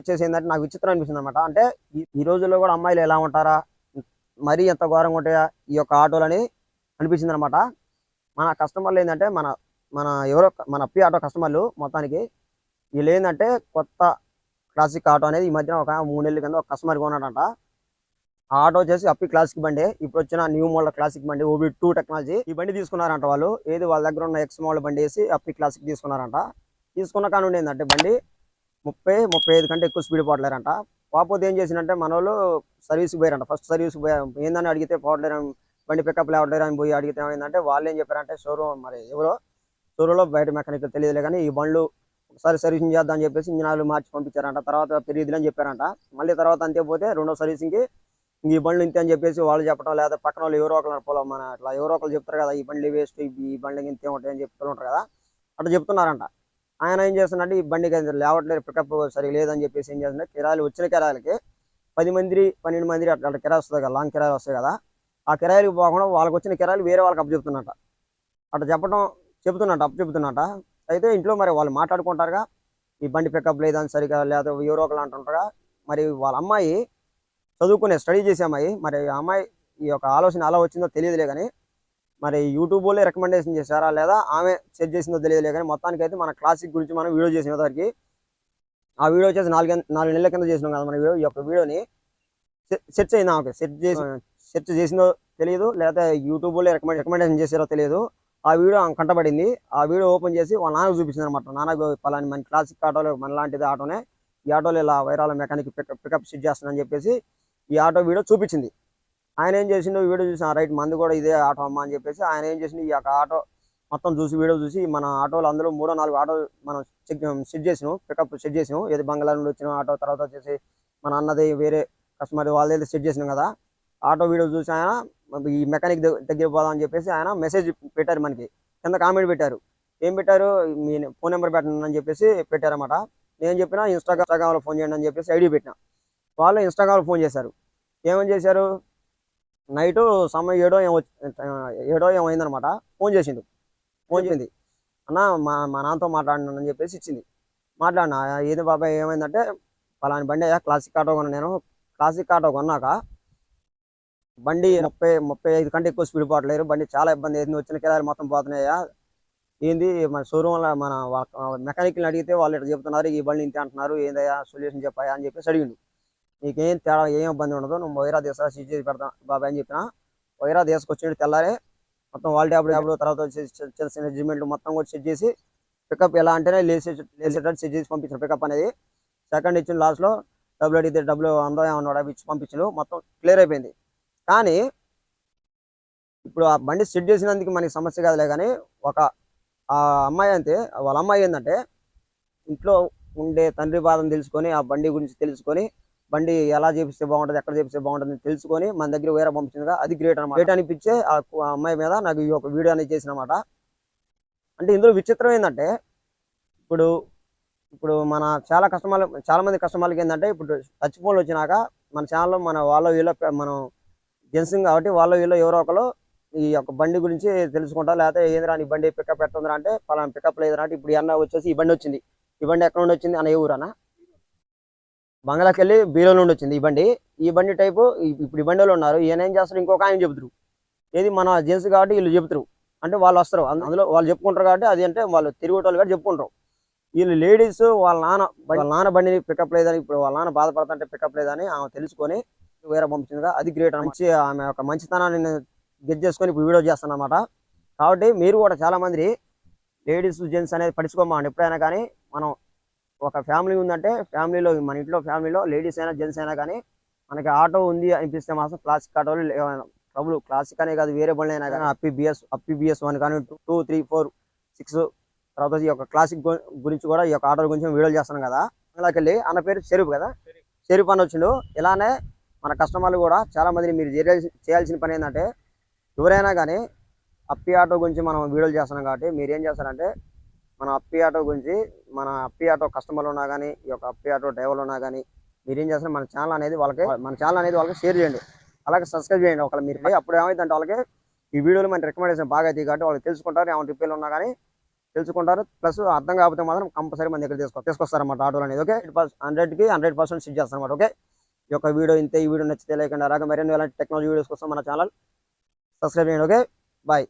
వచ్చేసి ఏంటంటే నాకు విచిత్రం అనిపిస్తుంది అనమాట అంటే ఈ- రోజుల్లో కూడా అమ్మాయిలు ఎలా ఉంటారా? మరీ ఎంత ఘోరంగా ఉంటాయా? ఈ యొక్క ఆటోలని అనిపించింది అనమాట మన కస్టమర్లు ఏంటంటే మన మన ఎవరో మన అప్పి ఆటో కస్టమర్లు మొత్తానికి వీళ్ళు ఏంటంటే కొత్త క్లాసిక్ ఆటో అనేది ఈ మధ్యన ఒక మూడు నెలల కింద ఒక కస్టమర్ కొన్నాడంట. ఆ ఆటో వచ్చేసి అప్పి క్లాసిక్ బండి ఇప్పుడు వచ్చిన న్యూ మోడల్ క్లాసిక్ బండి ఓబీ టూ టెక్నాలజీ ఈ బండి తీసుకున్నారంట వాళ్ళు. ఏది వాళ్ళ దగ్గర ఉన్న ఎక్స్ మోడల్ బండి వేసి అప్పి క్లాసిక్ తీసుకున్నారంట. తీసుకున్న కానుండి ఏంటంటే బండి ముప్పై ముప్పై ఐదు కంటే ఎక్కువ స్పీడ్ పోవట్లేరంట కాకపోతే ఏం చేసిందంటే మన వాళ్ళు సర్వీస్కి పోయారంట. ఫస్ట్ సర్వీస్ ఏందని అడిగితే పోవట్లేరు బండి పికప్ లేవట్లేరు అని పోయి అడిగితే ఏమైందంటే వాళ్ళు ఏం చెప్పారంటే షోరూమ్ మరి ఎవరో షోరూంలో బయట మెకానిక్ తెలియదులే కానీ ఈ బండ్లు ఒకసారి సర్వీసింగ్ చేద్దాం అని చెప్పేసి ఇంజనాలు మార్చి పంపించారంట. తర్వాత పెరిగిద్ది అని చెప్పారంట. మళ్ళీ తర్వాత అంతే పోతే రెండో సర్వీసింగ్కి ఈ బండ్లు ఇంతే అని చెప్పేసి వాళ్ళు చెప్పడం లేదా పక్కన వాళ్ళు ఎవరో ఒకరు పొలం మన అట్లా ఎవరో ఒకరు చెప్తారు కదా ఈ బండ్లు వేస్ట్ ఈ బండ్లకి ఇంతే ఉంటాయి అని చెప్తూ ఉంటారు కదా అట్లా చెప్తున్నారంట. ఆయన ఏం చేస్తున్నాడు ఈ బండికి అది లేవట్లేదు పికప్ సరిగా లేదని చెప్పేసి ఏం చేస్తున్నా కిరాయిలు వచ్చిన కిరాయిలకి పది మంది పన్నెండు మంది అట్లా కిరాయి వస్తుంది కదా లాంగ్ కిరాయిలు వస్తాయి కదా ఆ కిరాయిలకు పోకుండా వాళ్ళకి వచ్చిన కిరాయిలు వేరే వాళ్ళకి అప్పు చెప్తున్నట అట్లా చెప్పడం చెబుతున్నట అప్పు చెప్తున్నట అయితే ఇంట్లో మరి వాళ్ళు మాట్లాడుకుంటారుగా ఈ బండి పికప్ లేదని సరిగా లేదా ఎవరో ఒకరు అంటుంటారుగా మరి వాళ్ళ అమ్మాయి చదువుకునే స్టడీ చేసే అమ్మాయి మరి ఆ అమ్మాయి ఈ యొక్క ఆలోచన అలా వచ్చిందో తెలియదులే కానీ మరి యూట్యూబ్ వాళ్ళే రికమెండేషన్ చేశారా లేదా ఆమె సెట్ చేసిందో తెలియదులే కానీ మొత్తానికి అయితే మన క్లాసిక్ గురించి మనం వీడియో చేసిన దానికి ఆ వీడియో వచ్చేసి నాలుగు నాలుగు నెలల కింద చేసినాం కదా మన వీడియో ఈ యొక్క వీడియోని సెర్చ్ అయినా ఓకే సెర్చ్ చేసి సెర్చ్ చేసిందో తెలియదు లేదా యూట్యూబ్ వాళ్ళే రికమెండ్ రికమెండేషన్ చేశారో తెలియదు. ఆ వీడియో ఆమె కంటపడింది. ఆ వీడియో ఓపెన్ చేసి వాళ్ళ నాన్నకు చూపించింది అనమాట నాన్నకు పలాని మన క్లాసిక్ ఆటోలో మన లాంటిది ఆటోనే ఈ ఆటోలో ఇలా వైరాల మెకానిక్ పికప్ పికప్ సెట్ చేస్తానని చెప్పేసి ఈ ఆటో వీడియో చూపించింది. ఆయన ఏం చేసిండు వీడియో చూసిన రైట్ మంది కూడా ఇదే ఆటో అమ్మ అని చెప్పేసి ఆయన ఏం చేసిండు ఈ యొక్క ఆటో మొత్తం చూసి వీడియో చూసి మన ఆటోలు అందులో మూడో నాలుగు ఆటో మనం చెక్ సెట్ చేసినాం పికప్ సెట్ చేసినాం. ఏది బంగ్లా నుండి వచ్చిన ఆటో తర్వాత వచ్చేసి మన అన్నది వేరే కస్టమర్ వాళ్ళది సెట్ చేసినాం కదా. ఆటో వీడియో చూసి ఆయన ఈ మెకానిక్ దగ్గర పోదాం అని చెప్పేసి ఆయన మెసేజ్ పెట్టారు మనకి. కింద కామెంట్ పెట్టారు. ఏం పెట్టారు? మీ ఫోన్ నెంబర్ పెట్టండి అని చెప్పేసి పెట్టారన్నమాట. నేను చెప్పిన ఇన్స్టాగ్రామ్ ఇన్స్టాగ్రామ్లో ఫోన్ చేయండి అని చెప్పేసి ఐడి పెట్టిన. వాళ్ళు ఇన్స్టాగ్రామ్లో ఫోన్ చేశారు. ఏమని చేశారు? నైట్ సమయం ఏడో ఏమో ఏడో ఏమైందనమాట ఫోన్ చేసిండు. ఫోన్ చేసింది. అన్న మా మా నాన్నతో మాట్లాడినాను అని చెప్పేసి ఇచ్చింది. మాట్లాడినా ఏది బాబాయ్ ఏమైందంటే పలాని బండి అయ్యా క్లాసిక్ ఆటో కొన్నా నేను. క్లాసిక్ ఆటో కొన్నాక బండి ముప్పై ముప్పై ఐదు కంటే ఎక్కువ స్పీడ్ పోవట్లేరు బండి చాలా ఇబ్బంది అయింది. వచ్చిన కిరాయిలు మొత్తం పోతున్నాయా? ఏంది మన షోరూమ్ మన మెకానిక్ని అడిగితే వాళ్ళు ఇట్లా చెప్తున్నారు. ఈ బండి ఇంతే అంటున్నారు. ఏందయ్యా సొల్యూషన్ చెప్పాయా అని చెప్పేసి అడిగిండు. నీకేం తేడా ఏం ఇబ్బంది ఉండదు. నువ్వు వైరా దేశా సీజ్ చేసి పెడతా బాబాయ్ అని చెప్పిన. వైరా దేశకొచ్చి తెల్లారే మొత్తం వాళ్ళ ట్యాబ్లు ట్యాబ్లు తర్వాత వచ్చేసి చిన్న మొత్తం కూడా సెట్ చేసి పికప్ ఎలా అంటేనే లేసే లేసేటట్టు సెట్ చేసి పంపించారు పికప్ అనేది. సెకండ్ ఇచ్చిన లాస్ట్లో డబ్బులు అడిగితే డబ్బులు అందరూ ఏమన్నాడు అవి ఇచ్చి పంపించారు మొత్తం క్లియర్ అయిపోయింది. కానీ ఇప్పుడు ఆ బండి సెట్ చేసినందుకు మనకి సమస్య కాదులే కానీ ఒక ఆ అమ్మాయి అంతే వాళ్ళ అమ్మాయి ఏంటంటే ఇంట్లో ఉండే తండ్రి బాధను తెలుసుకొని ఆ బండి గురించి తెలుసుకొని బండి ఎలా చేపిస్తే బాగుంటుంది ఎక్కడ చేపిస్తే బాగుంటుంది అని తెలుసుకొని మన దగ్గర వేరే పంపించిందిగా అది గ్రేట్ అనమాట గ్రేట్ అనిపించే ఆ అమ్మాయి మీద నాకు ఈ ఒక వీడియో అనేది చేసినమాట. అంటే ఇందులో విచిత్రం ఏంటంటే ఇప్పుడు ఇప్పుడు మన చాలా కస్టమర్లు చాలా మంది కస్టమర్లకి ఏంటంటే ఇప్పుడు టచ్ ఫోన్లు వచ్చినాక మన ఛానల్లో మన వాళ్ళ వీళ్ళ మనం జెంట్స్ కాబట్టి వాళ్ళ వీళ్ళు ఎవరో ఒకరు ఈ యొక్క బండి గురించి తెలుసుకుంటా లేకపోతే ఏందిరా నీ బండి పికప్ ఎట్టుందిరా అంటే పలానా పికప్ లేదురా అంటే ఇప్పుడు అన్న వచ్చేసి ఈ బండి వచ్చింది. ఈ బండి ఎక్కడ నుండి వచ్చింది? అన్న ఏ ఊరన్నా బంగ్లాకి వెళ్ళి బీరో నుండి వచ్చింది ఈ బండి. ఈ బండి టైపు ఇప్పుడు ఈ బండిలో ఉన్నారు. ఈయన ఏం చేస్తారు? ఇంకొక ఆయన చెబుతారు. ఏది మన జెంట్స్ కాబట్టి వీళ్ళు చెబుతారు. అంటే వాళ్ళు వస్తారు. అందులో వాళ్ళు చెప్పుకుంటారు కాబట్టి అది అంటే వాళ్ళు తిరిగేటోళ్ళు కాబట్టి చెప్పుకుంటారు. వీళ్ళు లేడీస్ వాళ్ళ నాన్న వాళ్ళ నాన్న బండిని పికప్ లేదని ఇప్పుడు వాళ్ళ నాన్న బాధపడుతుంటే పికప్ లేదని ఆమె తెలుసుకొని వేరే పంపించిందిగా అది గ్రేట్ మంచి ఆమె యొక్క మంచితనాన్ని గెట్ చేసుకొని ఇప్పుడు వీడియో చేస్తాను అనమాట కాబట్టి మీరు కూడా చాలా మంది లేడీస్ జెంట్స్ అనేది పడుచుకోమా ఎప్పుడైనా కానీ మనం ఒక ఫ్యామిలీ ఉందంటే ఫ్యామిలీలో మన ఇంట్లో ఫ్యామిలీలో లేడీస్ అయినా జెంట్స్ అయినా కానీ మనకి ఆటో ఉంది అనిపిస్తే మాత్రం క్లాసిక్ ఆటోలు ట్రబుల్ క్లాసిక్ అనే కాదు వేరే బండ్లు అయినా కానీ అప్పి బిఎస్ అప్పి బిఎస్ వన్ కానీ టూ త్రీ ఫోర్ సిక్స్ తర్వాత ఈ యొక్క క్లాసిక్ గు- గురించి కూడా ఈ యొక్క ఆటోల గురించి వీడియోలు చేస్తున్నాం కదా. అందులోకెళ్ళి అన్న పేరు షరీఫ్ కదా? షరీఫ్ అని వచ్చిండు. ఇలానే మన కస్టమర్లు కూడా చాలా మంది మీరు చేయాల్సి- చేయాల్సిన పని ఏంటంటే ఎవరైనా కానీ అప్పి ఆటో గురించి మనం వీడియోలు చేస్తున్నాం కాబట్టి మీరు ఏం చేస్తారంటే మన అప్పి ఆటో గురించి మన అప్పి ఆటో కస్టమర్లు ఉన్నా కానీ ఈ యొక్క అప్పి ఆటో డ్రైవర్లు ఉన్నా కానీ మీరు ఏం చేస్తారు? మన ఛానల్ అనేది వాళ్ళకి మన ఛానల్ అనేది వాళ్ళకి షేర్ చేయండి. అలాగే సబ్స్క్రైబ్ చేయండి. ఒకవేళ మీరు అప్పుడు ఏమైందంటే వాళ్ళకి ఈ వీడియోలు మన రికమెండేషన్ బాగా అవుతాయి కాబట్టి వాళ్ళు తెలుసుకుంటారు ఏమైనా రిపేర్లు ఉన్నా కానీ తెలుసుకుంటారు. ప్లస్ అర్థం కాకపోతే మాత్రం కంపల్సరీ మన దగ్గర తీసుకో తీసుకొస్తారన్నమాట ఆటోలు అనేది ఓకే హండ్రెడ్కి హండ్రెడ్ పర్సెంట్ సిట్ చేస్తారన్నమాట ఓకే ఈ యొక్క వీడియో ఇంతే ఈ వీడియో నచ్చితే లేకుండా అలాగే మరిన్ని ఎలాంటి టెక్నాలజీ వీడియోస్ కోసం మన ఛానల్ సబ్స్క్రైబ్ చేయండి ఓకే బాయ్